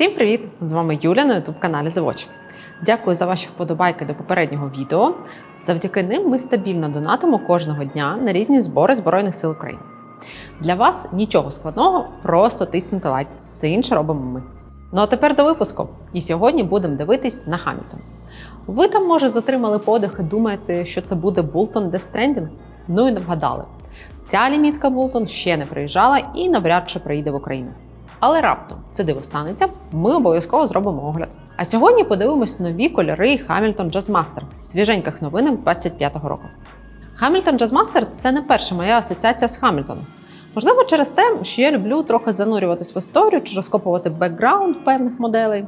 Всім привіт! З вами Юля на youtube каналі The Watch. Дякую за ваші вподобайки до попереднього відео. Завдяки ним ми стабільно донатимо кожного дня на різні збори Збройних сил України. Для вас нічого складного, просто тиснути лайк. Все інше робимо ми. Ну а тепер до випуску. І сьогодні будемо дивитись на Хамільтон. Ви там, може, затримали подих і думаєте, що це буде Бултон Stranding? Ну і не вгадали. Ця лімітка Бултон ще не приїжджала і навряд чи приїде в Україну. Але раптом це диво станеться, ми обов'язково зробимо огляд. А сьогодні подивимось нові кольори Hamilton Jazzmaster свіженьких новинок 25-го року. Hamilton Jazzmaster – це не перша моя асоціація з Хамільтоном. Можливо, через те, що я люблю трохи занурюватись в історію чи розкопувати бекграунд певних моделей.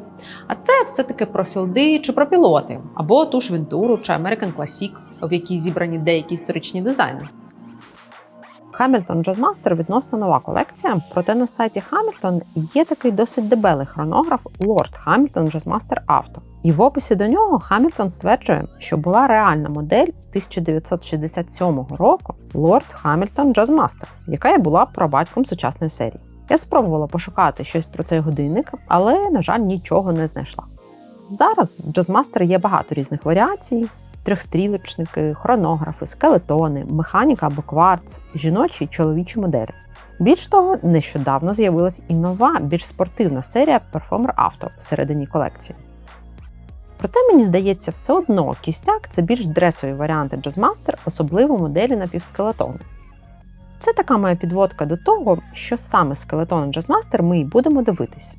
А це все-таки про філди чи про пілоти, або ту ж Вентуру чи American Classic, в якій зібрані деякі історичні дизайни. Hamilton Jazzmaster відносно нова колекція, проте на сайті Hamilton є такий досить дебелий хронограф Lord Hamilton Jazzmaster Auto. І в описі до нього Hamilton стверджує, що була реальна модель 1967 року Lord Hamilton Jazzmaster, яка і була прабатьком сучасної серії. Я спробувала пошукати щось про цей годинник, але, на жаль, нічого не знайшла. Зараз в Jazzmaster є багато різних варіацій, трьохстрілочники, хронографи, скелетони, механіка або кварц, жіночі чоловічі моделі. Більш того, нещодавно з'явилась і нова, більш спортивна серія Performer Auto всередині колекції. Проте мені здається, все одно кістяк це більш дресові варіанти Jazzmaster, особливо моделі напівскелетону. Це така моя підводка до того, що саме скелетони Jazzmaster ми й будемо дивитись.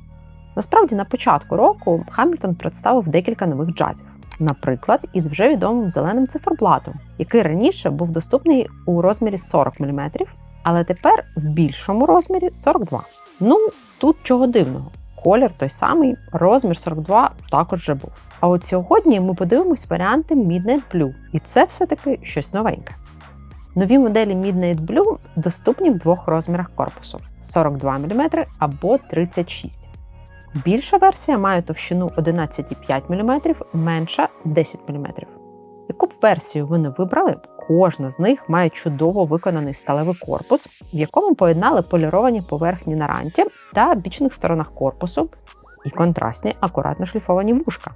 Насправді, на початку року Хамільтон представив декілька нових джазів. Наприклад, із вже відомим зеленим циферблатом, який раніше був доступний у розмірі 40 мм, але тепер в більшому розмірі 42 Ну, тут чого дивного. Колір той самий, розмір 42 також вже був. А от сьогодні ми подивимось варіанти Midnight Blue, і це все-таки щось новеньке. Нові моделі Midnight Blue доступні в двох розмірах корпусу 42 мм або 36 Більша версія має товщину 11,5 мм, менша 10 мм. Яку б версію ви не вибрали, кожна з них має чудово виконаний сталевий корпус, в якому поєднали поліровані поверхні на ранті та бічних сторонах корпусу і контрастні акуратно шліфовані вушка.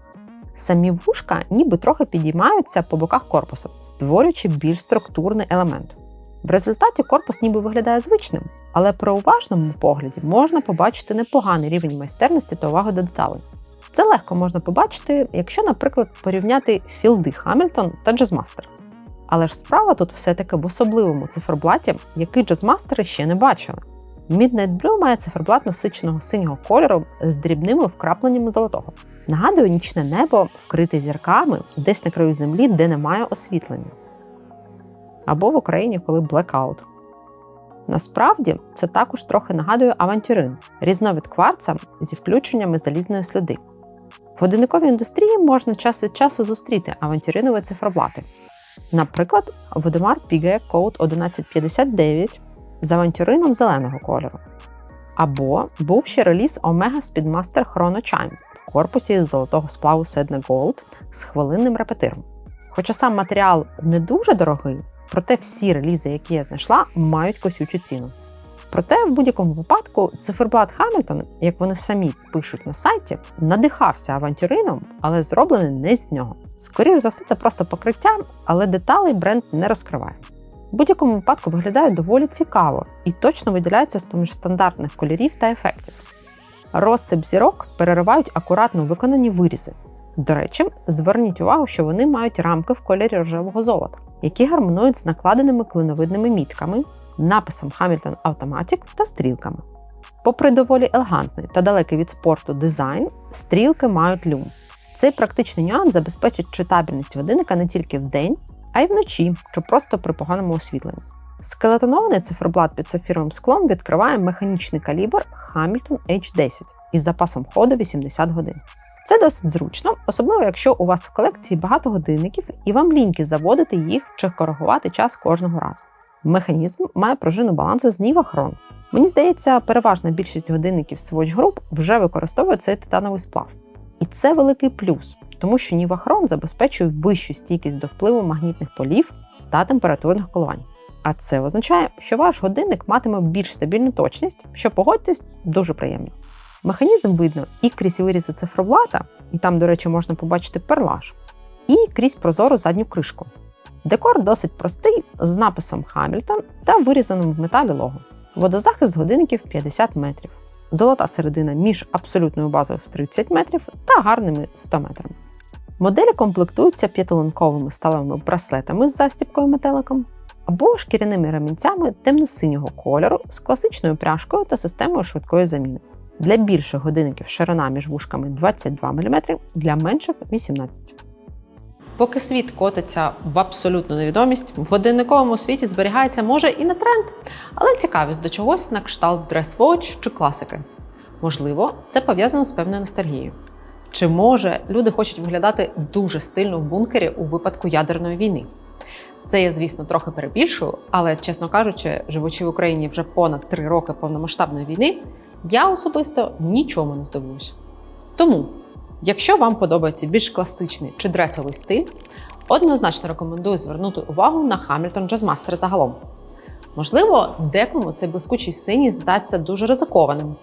Самі вушка ніби трохи підіймаються по боках корпусу, створюючи більш структурний елемент. В результаті корпус ніби виглядає звичним, але при уважному погляді можна побачити непоганий рівень майстерності та уваги до деталей. Це легко можна побачити, якщо, наприклад, порівняти філди Хамільтон та Джазмастер. Але ж справа тут все-таки в особливому циферблаті, який джазмастери ще не бачили. Midnight Blue має циферблат насиченого синього кольору з дрібними вкрапленнями золотого. Нагадує нічне небо, вкрите зірками, десь на краю землі, де немає освітлення або в Україні, коли блекаут. Насправді це також трохи нагадує авантюрин, різновид кварца зі включеннями залізної слюди. В годинниковій індустрії можна час від часу зустріти авантюринові цифроблати. Наприклад, Водомар Piguet Code 1159 з авантюрином зеленого кольору. Або був ще реліз Omega Speedmaster Chrono Chime в корпусі з золотого сплаву Sedna Gold з хвилинним репетиром. Хоча сам матеріал не дуже дорогий, Проте всі релізи, які я знайшла, мають косючу ціну. Проте, в будь-якому випадку, циферблат Хамільтон, як вони самі пишуть на сайті, надихався авантюрином, але зроблений не з нього. Скоріше за все, це просто покриття, але деталей бренд не розкриває. В будь-якому випадку виглядає доволі цікаво і точно виділяється з поміж стандартних кольорів та ефектів. Розсип зірок переривають акуратно виконані вирізи. До речі, зверніть увагу, що вони мають рамки в кольорі рожевого золота які гармонують з накладеними клиновидними мітками, написом Hamilton Automatic та стрілками. Попри доволі елегантний та далекий від спорту дизайн, стрілки мають люм. Цей практичний нюанс забезпечить читабельність годинника не тільки вдень, а й вночі, чи просто при поганому освітленні. Скелетонований циферблат під сапфіровим склом відкриває механічний калібр Hamilton H10 із запасом ходу 80 годин. Це досить зручно, особливо якщо у вас в колекції багато годинників і вам ліньки заводити їх чи коригувати час кожного разу. Механізм має пружину балансу з Chron. Мені здається, переважна більшість годинників Swatch Group вже використовує цей титановий сплав. І це великий плюс, тому що Chron забезпечує вищу стійкість до впливу магнітних полів та температурних коливань. А це означає, що ваш годинник матиме більш стабільну точність, що погодьтесь дуже приємно. Механізм видно і крізь вирізи цифроблата, і там, до речі, можна побачити перлаж, і крізь прозору задню кришку. Декор досить простий з написом Хамільтон та вирізаним в металі лого. Водозахист годинників 50 метрів. Золота середина між абсолютною базою в 30 метрів та гарними 100 метрами. Моделі комплектуються п'ятилинковими сталевими браслетами з застібкою метеликом або шкіряними ремінцями темно-синього кольору з класичною пряжкою та системою швидкої заміни. Для більших годинників ширина між вушками 22 мм, для менших 18 Поки світ котиться в абсолютну невідомість, в годинниковому світі зберігається може і не тренд, але цікавість до чогось на кшталт дрес-watch чи класики. Можливо, це пов'язано з певною ностальгією. Чи може люди хочуть виглядати дуже стильно в бункері у випадку ядерної війни? Це я, звісно, трохи перебільшую, але, чесно кажучи, живучи в Україні вже понад три роки повномасштабної війни, я особисто нічому не здивуюсь. Тому, якщо вам подобається більш класичний чи дресовий стиль, однозначно рекомендую звернути увагу на Hamilton Jazzmaster загалом. Можливо, декому цей блискучий синій здасться дуже ризикованим.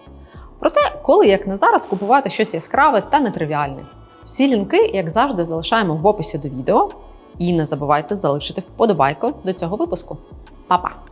Проте, коли як не зараз купувати щось яскраве та нетривіальне. Всі лінки, як завжди, залишаємо в описі до відео. І не забувайте залишити вподобайку до цього випуску. Па-па!